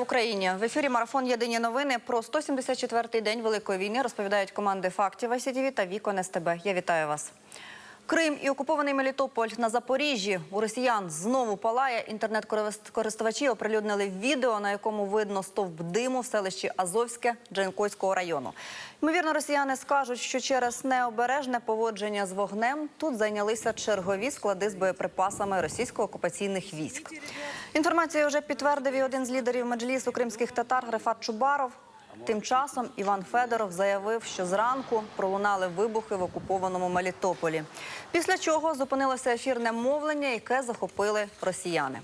В Україні в ефірі марафон Єдині новини про 174-й день Великої війни розповідають команди фактів ICTV та Вікон СТБ. Я вітаю вас. Крим і окупований Мелітополь на Запоріжжі у росіян знову палає. Інтернет-користувачі оприлюднили відео, на якому видно стовп диму в селищі Азовське Джанкойського району. Ймовірно, росіяни скажуть, що через необережне поводження з вогнем тут зайнялися чергові склади з боєприпасами російсько-окупаційних військ. Інформацію вже підтвердив і один з лідерів меджлісу кримських татар Грифат Чубаров. Тим часом Іван Федоров заявив, що зранку пролунали вибухи в окупованому Мелітополі. Після чого зупинилося ефірне мовлення, яке захопили росіяни.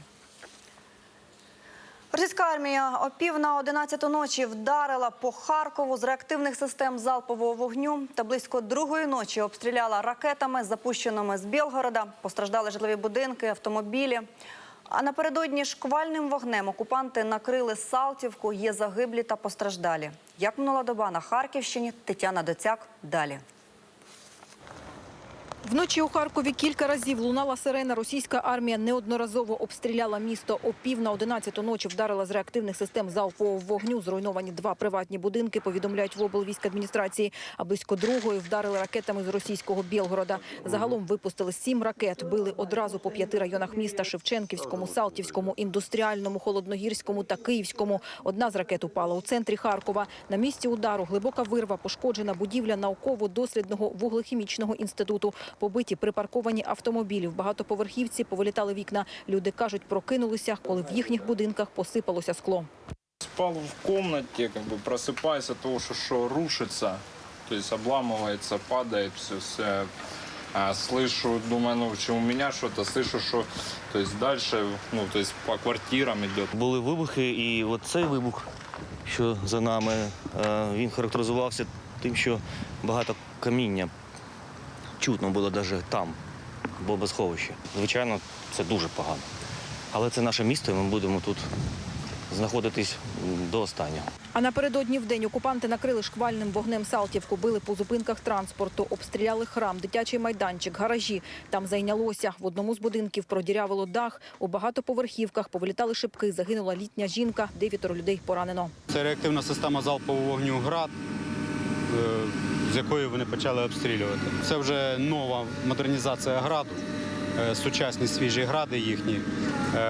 Російська армія о пів на 11 ночі вдарила по Харкову з реактивних систем залпового вогню та близько другої ночі обстріляла ракетами, запущеними з Білгорода. Постраждали житлові будинки, автомобілі. А напередодні шквальним вогнем окупанти накрили Салтівку. Є загиблі та постраждалі. Як минула доба на Харківщині, Тетяна Доцяк далі. Вночі у Харкові кілька разів лунала сирена. Російська армія неодноразово обстріляла місто. О пів на 11 ночі вдарила з реактивних систем залпового вогню. Зруйновані два приватні будинки, повідомляють в облвійськадміністрації. А близько другої вдарили ракетами з російського Білгорода. Загалом випустили сім ракет. Били одразу по п'яти районах міста – Шевченківському, Салтівському, Індустріальному, Холодногірському та Київському. Одна з ракет упала у центрі Харкова. На місці удару глибока вирва, пошкоджена будівля науково-дослідного вуглехімічного інституту Побиті припарковані автомобілі. В багатоповерхівці повилітали вікна. Люди кажуть, прокинулися, коли в їхніх будинках посипалося скло. Спал в комнате, как бы просыпаясь от того, что, что рушится, то есть обламывается, падает все, все. А, слышу, думаю, ну, что у меня что-то, слышу, что, то есть дальше, ну, то есть по квартирам идет. Були вибухи, і от цей вибух, що за нами, е, він характеризувався тим, що багато каміння чутно було навіть там, в бомбосховищі. Звичайно, це дуже погано. Але це наше місто, і ми будемо тут знаходитись до останнього. А напередодні в день окупанти накрили шквальним вогнем Салтівку, били по зупинках транспорту, обстріляли храм, дитячий майданчик, гаражі. Там зайнялося. В одному з будинків продірявило дах, у багатоповерхівках повилітали шибки, загинула літня жінка, дев'ятеро людей поранено. Це реактивна система залпового вогню ГРАД, е, з якої вони почали обстрілювати. Це вже нова модернізація граду, е, сучасні свіжі гради їхні. е,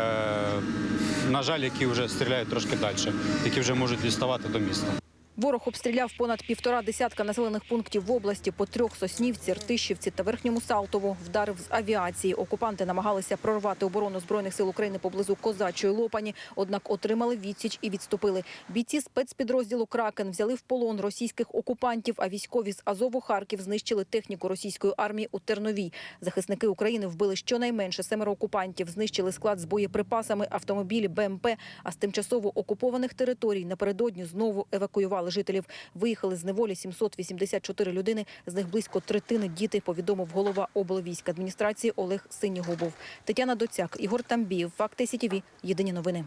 На жаль, які вже стріляють трошки далі, які вже можуть діставати до міста. Ворог обстріляв понад півтора десятка населених пунктів в області по трьох Соснівці, Ртищівці та Верхньому Салтову. Вдарив з авіації. Окупанти намагалися прорвати оборону Збройних сил України поблизу Козачої Лопані, однак отримали відсіч і відступили. Бійці спецпідрозділу «Кракен» взяли в полон російських окупантів, а військові з Азову Харків знищили техніку російської армії у Терновій. Захисники України вбили щонайменше семеро окупантів, знищили склад з боєприпасами, автомобілі, БМП, а з тимчасово окупованих територій напередодні знову евакуювали жителів. Виїхали з неволі 784 людини, з них близько третини діти, повідомив голова облвійськ адміністрації Олег Синігубов. Тетяна Доцяк, Ігор Тамбіїв, Факти СІТІВІ. Єдині новини.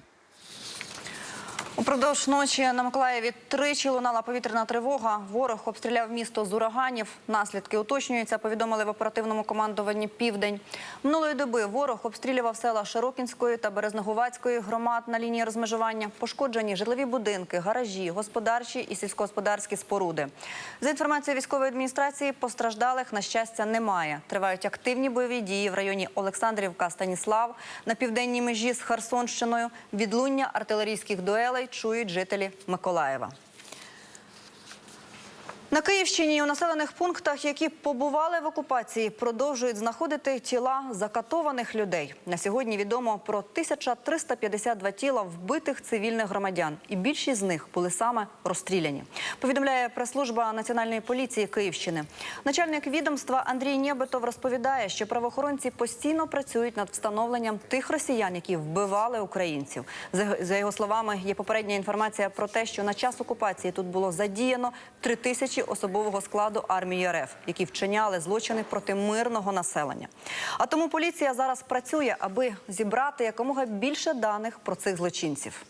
Упродовж ночі на Миколаєві тричі лунала повітряна тривога. Ворог обстріляв місто з ураганів. Наслідки уточнюються, повідомили в оперативному командуванні «Південь». Минулої доби ворог обстрілював села Широкінської та Березноговацької громад на лінії розмежування. Пошкоджені житлові будинки, гаражі, господарчі і сільськогосподарські споруди. За інформацією військової адміністрації, постраждалих, на щастя, немає. Тривають активні бойові дії в районі Олександрівка, Станіслав, на південній межі з Херсонщиною. Відлуння артилерійських дуелей чують жителі Миколаєва. На Київщині у населених пунктах, які побували в окупації, продовжують знаходити тіла закатованих людей. На сьогодні відомо про 1352 тіла вбитих цивільних громадян, і більшість з них були саме розстріляні. Повідомляє прес-служба національної поліції Київщини. Начальник відомства Андрій Нєбетов розповідає, що правоохоронці постійно працюють над встановленням тих росіян, які вбивали українців. За його словами, є попередня інформація про те, що на час окупації тут було задіяно 3000 двічі особового складу армії РФ, які вчиняли злочини проти мирного населення. А тому поліція зараз працює, аби зібрати якомога більше даних про цих злочинців.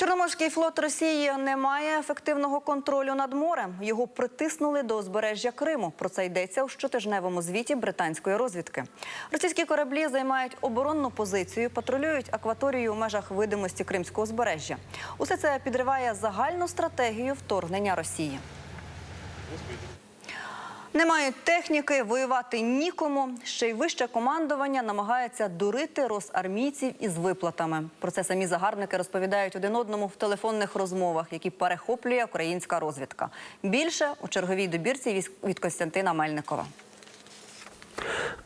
Чорноморський флот Росії не має ефективного контролю над морем. Його притиснули до узбережжя Криму. Про це йдеться у щотижневому звіті британської розвідки. Російські кораблі займають оборонну позицію, патрулюють акваторію у межах видимості Кримського узбережжя. Усе це підриває загальну стратегію вторгнення Росії. Не мають техніки, воювати нікому. Ще й вище командування намагається дурити росармійців із виплатами. Про це самі загарбники розповідають один одному в телефонних розмовах, які перехоплює українська розвідка. Більше у черговій добірці від Костянтина Мельникова.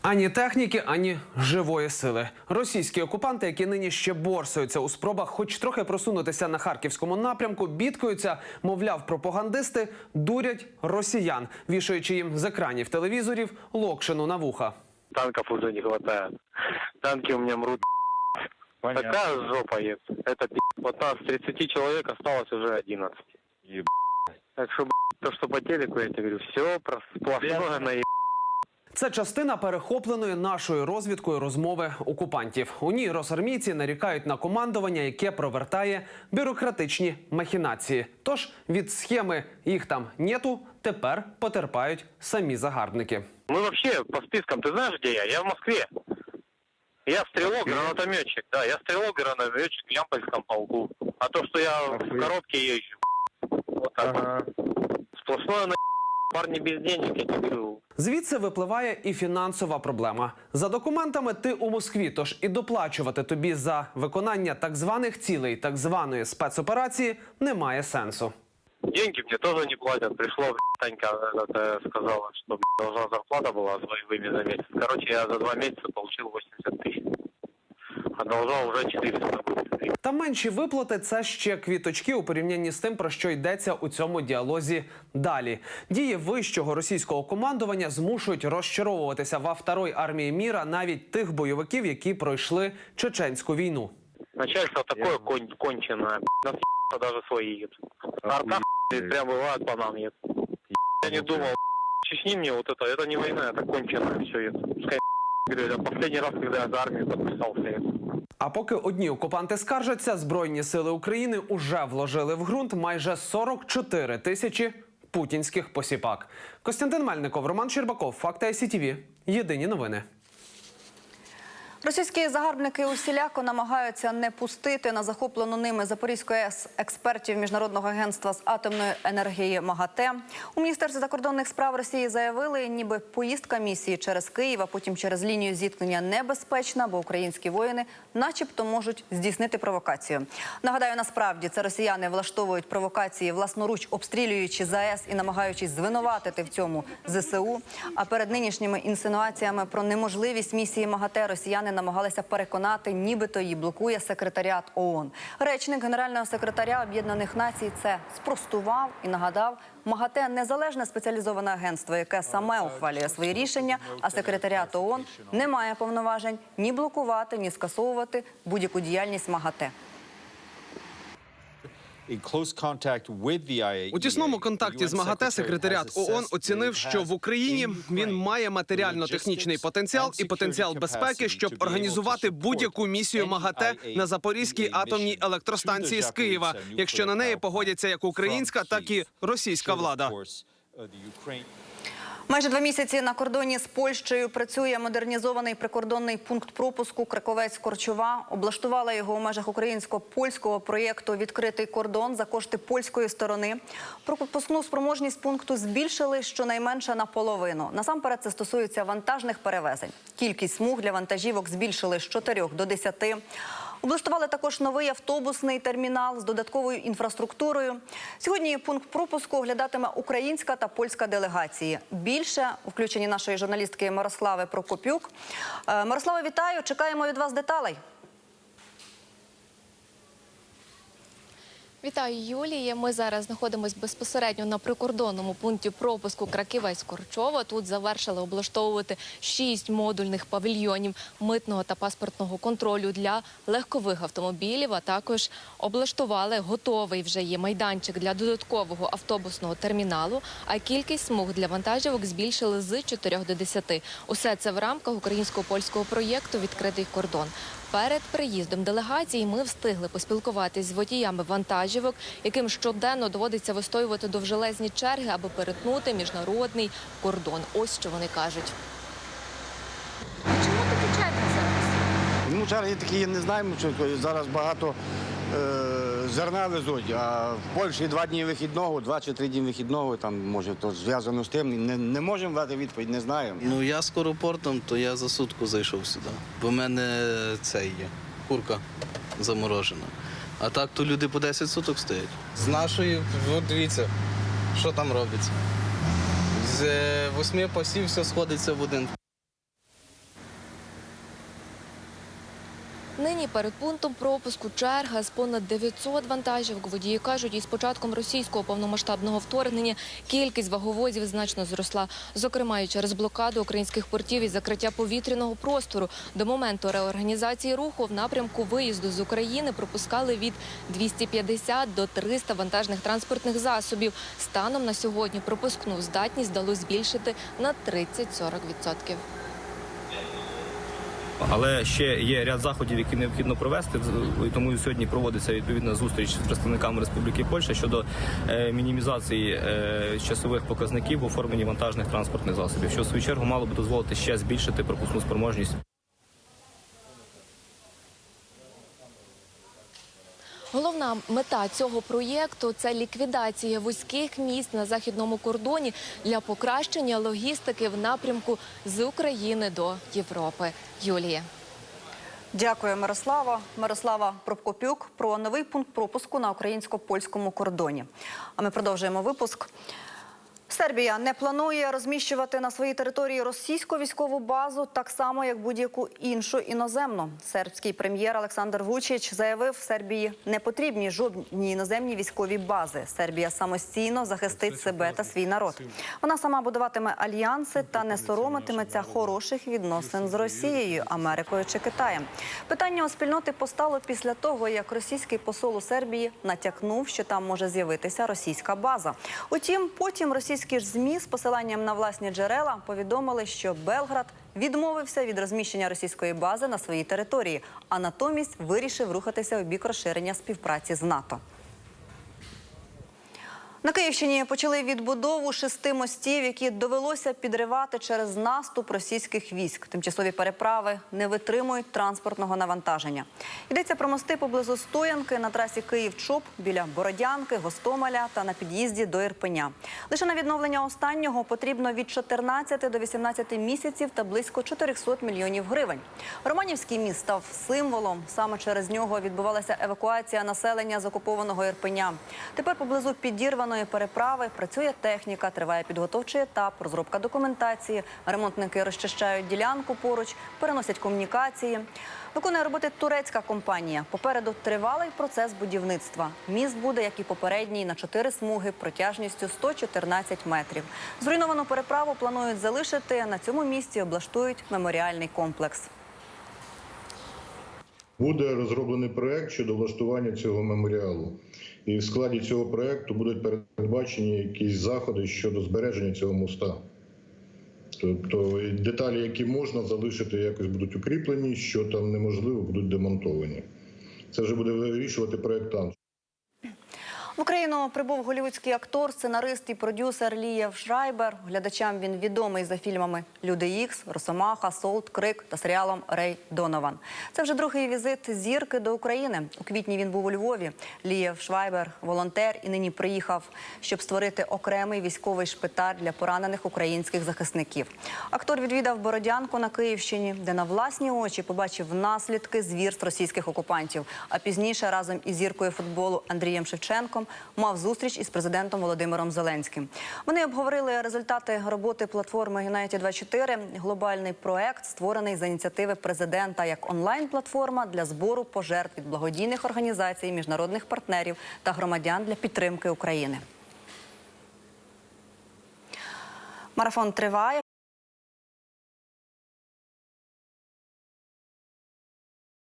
Ані техніки, ані живої сили. Російські окупанти, які нині ще борсуються у спробах, хоч трохи просунутися на харківському напрямку, бідкаються, мовляв, пропагандисти дурять росіян, вішаючи їм з екранів телевізорів локшину на вуха. Танков уже не хватает. Танки у меня мрут. Такая жопа есть. Это пи***. Вот нас 30 человек осталось уже 11. Так что, б***ь, то, что по телеку, я тебе говорю, все про сплошное на Це частина перехопленої нашою розвідкою розмови окупантів. У ній росармійці нарікають на командування, яке провертає бюрократичні махінації. Тож від схеми їх там нету, тепер потерпають самі загарбники. Мы вообще по спискам, ты знаешь, где я? Я в Москве. Я стрелок, гранатометчик. Да, я стрелок, гранатометчик в Ямпольском полку. А то, что я в коробке езжу. Вот так вот. Сплошное на парни без денег, я тебе говорю. Звідси випливає і фінансова проблема. За документами ти у Москві, тож і доплачувати тобі за виконання так званих цілей так званої спецоперації немає сенсу. Деньги мне тоже не платят. Пришло, б***ь, Танька этот, э, сказала, что б***ь, должна зарплата была своевыми за месяц. Короче, я за два месяца получил 80 тысяч. Одолжал уже 400 будет. Та менші виплати це ще квіточки у порівнянні з тим, про що йдеться у цьому діалозі далі. Дії вищого російського командування змушують розчаровуватися во второй армії міра навіть тих бойовиків, які пройшли чеченську війну. Начальство такое кон- конченое. б***ь, Нас ебаться даже свои едут. Арка б***ь, прям бывает по нам едут. Я не думал, б***ь, Чечни мне вот это, это не война, это конченое все это. Пускай б***ь, говорю, я последний раз, когда я за армию подписался, это. А поки одні окупанти скаржаться, збройні сили України уже вложили в ґрунт майже 44 тисячі путінських посіпак. Костянтин Мельников, Роман Щербаков, Факти ICTV. Єдині новини. Російські загарбники усіляко намагаються не пустити на захоплену ними Запорізької АЕС експертів міжнародного агентства з атомної енергії МАГАТЕ. У міністерстві закордонних справ Росії заявили, ніби поїздка місії через Київ, а потім через лінію зіткнення небезпечна, бо українські воїни, начебто, можуть здійснити провокацію. Нагадаю, насправді це росіяни влаштовують провокації власноруч обстрілюючи ЗАЕС і намагаючись звинуватити в цьому ЗСУ. А перед нинішніми інсинуаціями про неможливість місії МАГАТЕ росіяни намагалися переконати, нібито її блокує секретаріат ООН. Речник генерального секретаря Об'єднаних Націй це спростував і нагадав. МАГАТЕ незалежне спеціалізоване агентство, яке саме ухвалює свої рішення. А секретаріат ООН не має повноважень ні блокувати, ні скасовувати будь-яку діяльність МАГАТЕ. У тісному контакті з МАГАТЕ секретаріат ООН оцінив, що в Україні він має матеріально-технічний потенціал і потенціал безпеки, щоб організувати будь-яку місію МАГАТЕ на Запорізькій атомній електростанції з Києва, якщо на неї погодяться як українська, так і російська влада. Майже два місяці на кордоні з Польщею працює модернізований прикордонний пункт пропуску Краковець Корчова. Облаштували його у межах українсько-польського проєкту Відкритий кордон за кошти польської сторони. Пропускну спроможність пункту збільшили щонайменше наполовину. Насамперед це стосується вантажних перевезень. Кількість смуг для вантажівок збільшили з 4 до 10. Облаштували також новий автобусний термінал з додатковою інфраструктурою. Сьогодні пункт пропуску оглядатиме українська та польська делегації. Більше у включенні нашої журналістки Мирослави Прокопюк. Е, Мирослава, вітаю! Чекаємо від вас деталей. Вітаю, Юлія. Ми зараз знаходимося безпосередньо на прикордонному пункті пропуску Краківець-Корчова. Тут завершили облаштовувати шість модульних павільйонів митного та паспортного контролю для легкових автомобілів. А також облаштували готовий вже є майданчик для додаткового автобусного терміналу. А кількість смуг для вантажівок збільшили з 4 до 10. Усе це в рамках українсько-польського проєкту Відкритий кордон. Перед приїздом делегації ми встигли поспілкуватись з водіями вантажівок, яким щоденно доводиться вистоювати довжелезні черги, аби перетнути міжнародний кордон. Ось що вони кажуть. Чому такі черги зараз? Ну, черги такі я не знаємо, що зараз багато зерна везуть, а в Польщі два дні вихідного, два чи три дні вихідного, там може то зв'язано з тим. Не, не можемо дати відповідь, не знаємо. Ну я скоропортом, то я за сутку зайшов сюди. Бо в мене це є курка заморожена. А так то люди по 10 суток стоять. З нашої, от дивіться, що там робиться. З е, восьми пасів все сходиться в один. Нині перед пунктом пропуску черга з понад 900 вантажівок. Водії кажуть, із початком російського повномасштабного вторгнення кількість ваговозів значно зросла. Зокрема, і через блокаду українських портів і закриття повітряного простору. До моменту реорганізації руху в напрямку виїзду з України пропускали від 250 до 300 вантажних транспортних засобів. Станом на сьогодні пропускну здатність вдалося збільшити на 30-40%. Але ще є ряд заходів, які необхідно провести. І Тому сьогодні проводиться відповідна зустріч з представниками Республіки Польща щодо е, мінімізації е, часових показників в оформленні вантажних транспортних засобів, що в свою чергу мало би дозволити ще збільшити пропускну спроможність. Головна мета цього проєкту це ліквідація вузьких міст на західному кордоні для покращення логістики в напрямку з України до Європи. Юлія. Дякую, Мирослава. Мирослава Пробкопюк про новий пункт пропуску на українсько-польському кордоні. А ми продовжуємо випуск. Сербія не планує розміщувати на своїй території російську військову базу так само, як будь-яку іншу іноземну. Сербський прем'єр Олександр Вучич заявив, Сербії не потрібні жодні іноземні військові бази. Сербія самостійно захистить себе та свій народ. Вона сама будуватиме альянси та не соромитиметься хороших відносин з Росією, Америкою чи Китаєм. Питання у спільноти постало після того, як російський посол у Сербії натякнув, що там може з'явитися російська база. Утім, потім російські ж змі з посиланням на власні джерела повідомили, що Белград відмовився від розміщення російської бази на своїй території, а натомість вирішив рухатися у бік розширення співпраці з НАТО. На Київщині почали відбудову шести мостів, які довелося підривати через наступ російських військ. Тимчасові переправи не витримують транспортного навантаження. Йдеться про мости поблизу Стоянки на трасі Київ-Чоп біля Бородянки, Гостомеля та на під'їзді до Ірпеня. Лише на відновлення останнього потрібно від 14 до 18 місяців та близько 400 мільйонів гривень. Романівський міст став символом. Саме через нього відбувалася евакуація населення з окупованого Ірпеня. Тепер поблизу підірваної переправи працює техніка, триває підготовчий етап, розробка документації. Ремонтники розчищають ділянку поруч, переносять комунікації. Виконує роботи турецька компанія. Попереду тривалий процес будівництва. Міст буде, як і попередній, на чотири смуги протяжністю 114 метрів. Зруйновану переправу планують залишити. На цьому місці облаштують меморіальний комплекс. Буде розроблений проект щодо влаштування цього меморіалу, і в складі цього проекту будуть передбачені якісь заходи щодо збереження цього моста. Тобто деталі, які можна залишити, якось будуть укріплені, що там неможливо, будуть демонтовані. Це вже буде вирішувати проєктант. В Україну прибув голівудський актор, сценарист і продюсер Лієв Шрайбер. Глядачам він відомий за фільмами Люди Ікс, Росомаха, Солт, Крик та серіалом Рей Донован. Це вже другий візит зірки до України. У квітні він був у Львові. Лієв Швайбер, волонтер, і нині приїхав, щоб створити окремий військовий шпиталь для поранених українських захисників. Актор відвідав Бородянку на Київщині, де на власні очі побачив наслідки звірств російських окупантів. А пізніше разом із зіркою футболу Андрієм Шевченком мав зустріч із президентом Володимиром Зеленським. Вони обговорили результати роботи платформи United 24 глобальний проект, створений за ініціативи президента як онлайн-платформа для збору пожертв від благодійних організацій, міжнародних партнерів та громадян для підтримки України. Марафон триває.